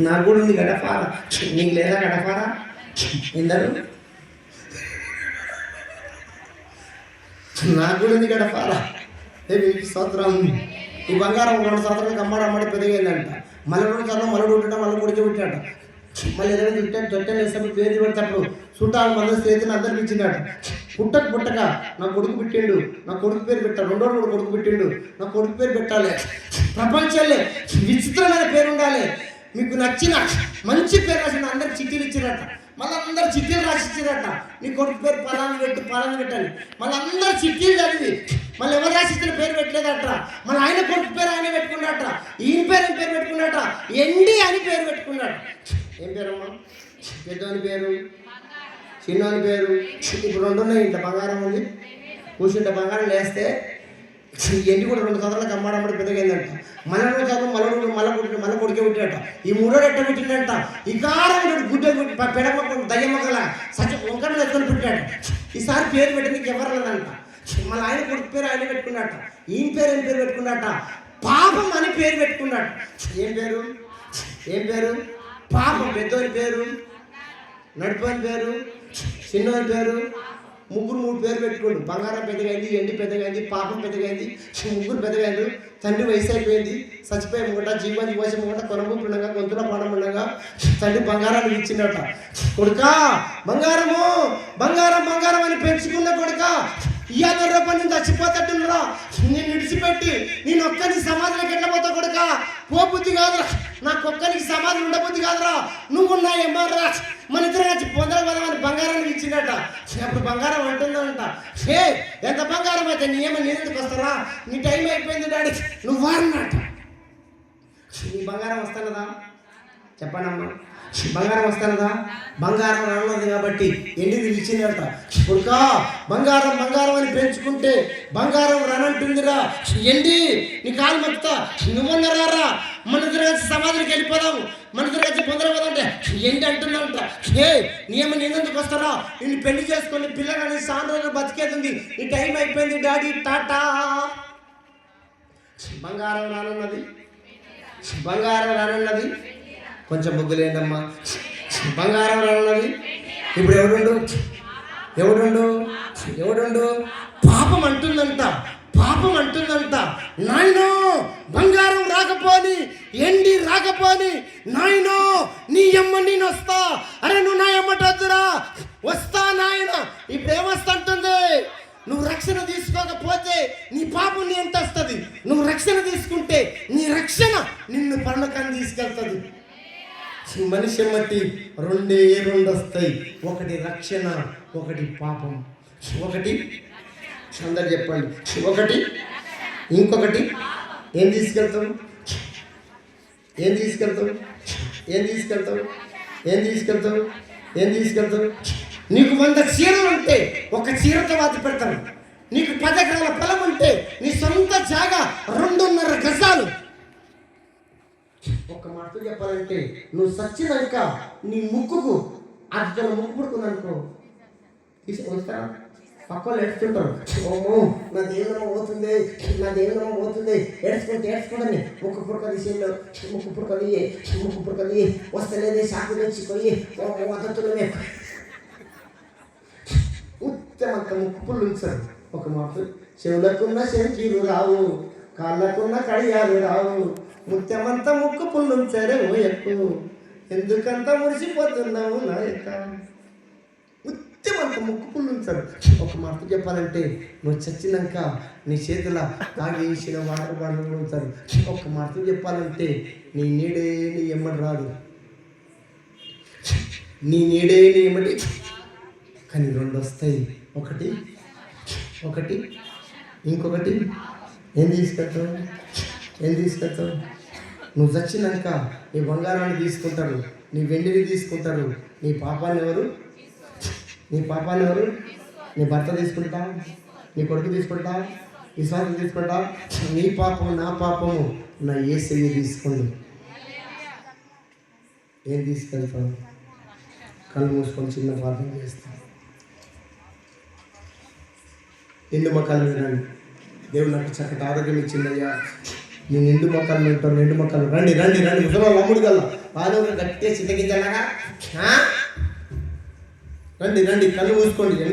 నాకు కూడా ఉంది గడపార నీకు లేదా గడపార ఇందరు? నాకు కూడా ఉంది గడపార ఏ ఈ బంగారం రెండు సంవత్సరాలకు అమ్మాడు అమ్మాడి పెరిగేదంట. మళ్ళీ రెండు సంవత్సరాలు మళ్ళీ ఉంటా మళ్ళీ కొడుకు పుట్టాడు మళ్ళీ ఏదైనా చుట్టాడు తొట్టెలు వేసినప్పుడు పేరు పెడతాడు. చుట్టాలు మంది స్నేహితులు అందరికి ఇచ్చినాడు. పుట్టక పుట్టక నా కొడుకు పెట్టిండు. నా కొడుకు పేరు పెట్టాడు. రెండో కూడా కొడుకు పెట్టిండు. నా కొడుకు పేరు పెట్టాలి. ప్రపంచాలే విచిత్రమైన పేరు ఉండాలి. మీకు నచ్చిన మంచి పేరు రాసిన అందరికి చిట్టీలు ఇచ్చిరట. మళ్ళీ అందరు చిట్టీలు రాసిచ్చిరట. నీ కొడుకు పేరు పలానా పెట్టి పలానా పెట్టాలి మళ్ళీ అందరు చిట్టీలు చదివి మళ్ళీ ఎవరు రాసిచ్చిన పేరు పెట్టలేదట. మళ్ళీ ఆయన కొడుకు పేరు ఆయన పెట్టుకున్నట్ట ఈయన పేరు ఏం పేరు పెట్టుకున్నట్ట ఎండి అని పేరు పెట్టుకున్నాడు ఏం పేరమ్మా? పెద్దోని పేరు చిన్నోని పేరు. ఇప్పుడు రెండు ఉన్నాయి ఇంత బంగారం ఉంది. కూర్చుంటే బంగారం లేస్తే ఎన్ని కూడా రెండు సంవత్సరాలకు అమ్మాడమ్మడి పెద్దగైందంట మళ్ళీ రెండు చదువు మళ్ళీ మల కొడుకు మల మళ్ళీ కొడుకే పుట్టినట్ట ఈ మూడో ఎట్ట పుట్టినట్ట ఈ కారం గుడ్డ పెడమ దయ్యమొక్కల సత్య ఒకటి ఎత్తుకొని పుట్టాడు ఈసారి పేరు పెట్టింది ఎవరు లేదంట. మళ్ళీ ఆయన కొడుకు పేరు ఆయన పెట్టుకున్నట్ట. ఈయన పేరు ఏం పేరు పెట్టుకున్నట్ట. పాపం అని పేరు పెట్టుకున్నాడు ఏం పేరు? ఏం పేరు? పాపం పెద్దోని పేరు నడిపోని పేరు చిన్నోని పేరు ముగ్గురు మూడు పేరు పెట్టుకోండి. బంగారం పెద్దగైంది ఎండి పెద్దగైంది పాపం పెద్దగైంది ముగ్గురు పెద్దగైంది తండ్రి వయసు అయిపోయింది చచ్చిపోయి ముంగట జీవన పోసి ముంగట కొనము ఉండగా గొంతులో పాడం ఉండగా తండ్రి బంగారాన్ని ఇచ్చిండట కొడుకా బంగారము బంగారం బంగారం అని పెంచుకున్న కొడుక ఇవాళ రూపాయలు నేను చచ్చిపోతట్టురా నేను విడిచిపెట్టి నేను ఒక్కని సమాధిలోకి పోతా కొడుకా? పోబుద్ధి కాదురా. నా కుక్కనికి సమాధి ఉండబుద్ధి కాదురా. నువ్వు నా మన ఇద్దరు వచ్చి పొందరపోదామని బంగారానికి ఇచ్చిందట. అప్పుడు బంగారం అంటుందంట హే ఎంత బంగారం అయితే నీ ఏమో నేను వస్తారా? నీ టైం అయిపోయింది డాడీ. నువ్వు అన్నట నీ బంగారం చెప్పండి చెప్పండమ్మా. బంగారం వస్తానదా? బంగారం రానున్నది కాబట్టి ఎండిది ఇచ్చిందట కొడుకా బంగారం బంగారం అని పెంచుకుంటే బంగారం రానంటుందిరా. ఎండి నీ కాలు మొక్తా నువ్వన్నరారా మన ఇద్దరు కలిసి సమాధికి వెళ్ళిపోదాము మన ఇద్దరు కలిసి పొందరపోదంటే ఎండి అంటున్నాంట ఏ నియమ నేనెందుకు వస్తారా? నేను పెళ్ళి చేసుకొని పిల్లగాని సాయంత్రం బతికేది నీ టైం అయిపోయింది డాడీ టాటా. బంగారం రానున్నది. బంగారం రానున్నది. కొంచెం బుగ్గులేందమ్మా బంగారం రాళ్ళవి. ఇప్పుడు ఎవడుండు? ఎవడుండు? ఎవడుండు? పాపం అంటుందంట. పాపం అంటుందంట. నాయనో బంగారం రాకపోని ఎండి రాకపోని నాయనో నీ అమ్మ నేను వస్తా. అరే నువ్వు నా ఎమ్మట వద్దురా వస్తా నాయన. ఇప్పుడు ఏమొస్తంటుంది? నువ్వు రక్షణ తీసుకోకపోతే నీ పాపం నీ ఎంత వస్తుంది? నువ్వు రక్షణ తీసుకుంటే నీ రక్షణ నిన్ను పర్ణకాన్ని తీసుకెళ్తుంది. మనిషి మట్టి రెండే రెండు వస్తాయి ఒకటి రక్షణ ఒకటి పాపం. ఒకటి అందరు చెప్పండి. ఒకటి ఇంకొకటి ఏం తీసుకెళ్తాం? ఏం తీసుకెళ్తాం? ఏం తీసుకెళ్తాం? ఏం తీసుకెళ్తాం? ఏం తీసుకెళ్తాం? నీకు వంద చీరలు ఉంటే ఒక చీరతో వాత పెడతాను. నీకు పది ఎకరాల పొలం ఉంటే నీ సొంత జాగా రెండున్నర గజాలు ఒక మాటలు చెప్పాలంటే నువ్వు సచ్చినాక నీ ముక్కుకు అర్జున ముక్కు పుడుకుందనుకో తీసుకొస్తా పక్క వాళ్ళు ఎడుతుంటారు ఓమో నా దేవుడు పోతుంది నా దేవుడు పోతుంది. ఎడుచుకుంటే ఏడ్చుకోండి. ముక్కు పుడక తీసేళ్ళు ముక్కు పుడక తీయి ముక్కు పుడక తీయి వస్తలేదే శాఖ నుంచి పోయి వదతులనే ఉత్తమంత ముక్కు పుల్లు ఉంచారు ఒక మాట చెవులకున్న శంకీలు రావు కాళ్ళకున్న కడియాలు రావు ముత్యమంత ముక్కు పుల్లుంచారే ఓ ఎక్కువ ఎందుకంత మురిసిపోతున్నావు నా యొక్క ముత్యమంత ముక్కు పుల్లుంచారు ఒక మాట చెప్పాలంటే నువ్వు చచ్చినాక నీ చేతుల తాగేసిన వాటర్ బాటిల్ ఉంచారు ఒక మాట చెప్పాలంటే నీ నీడే నీ ఎమ్మడి రాదు. నీ నీడే నీ ఎమ్మడి కానీ రెండు వస్తాయి ఒకటి ఒకటి ఇంకొకటి. ఏం తీసుకెళ్తావు? ఏం తీసుకెళ్తావు? నువ్వు చచ్చినాక నీ బంగారాన్ని తీసుకుంటాడు నీ వెండిని తీసుకుంటాడు నీ పాపాన్ని ఎవరు? నీ పాపాన్ని ఎవరు? నీ భర్త తీసుకుంటా నీ కొడుకు తీసుకుంటా నీ తీసుకుంటా? నీ పాపం నా పాపము నా ఏసయ్య తీసుకోండి. ఏం తీసుకెళ్తాం కళ్ళు మూసుకొని చిన్న ప్రార్థన చేస్తాం. నిన్ను మా కళ్ళు వినండి. దేవుడు నాకు చక్కటి ఆరోగ్యం ఇచ్చిందయ్యా. నీ నిండు మొక్కలు వింటారు నిండు మొక్కలు. రండి రండి రండి. ముసలి అమ్ముడు కల్లా. వాళ్ళు గట్టిగా చితగించలాగా రండి రండి. కళ్ళు మూసుకోండి.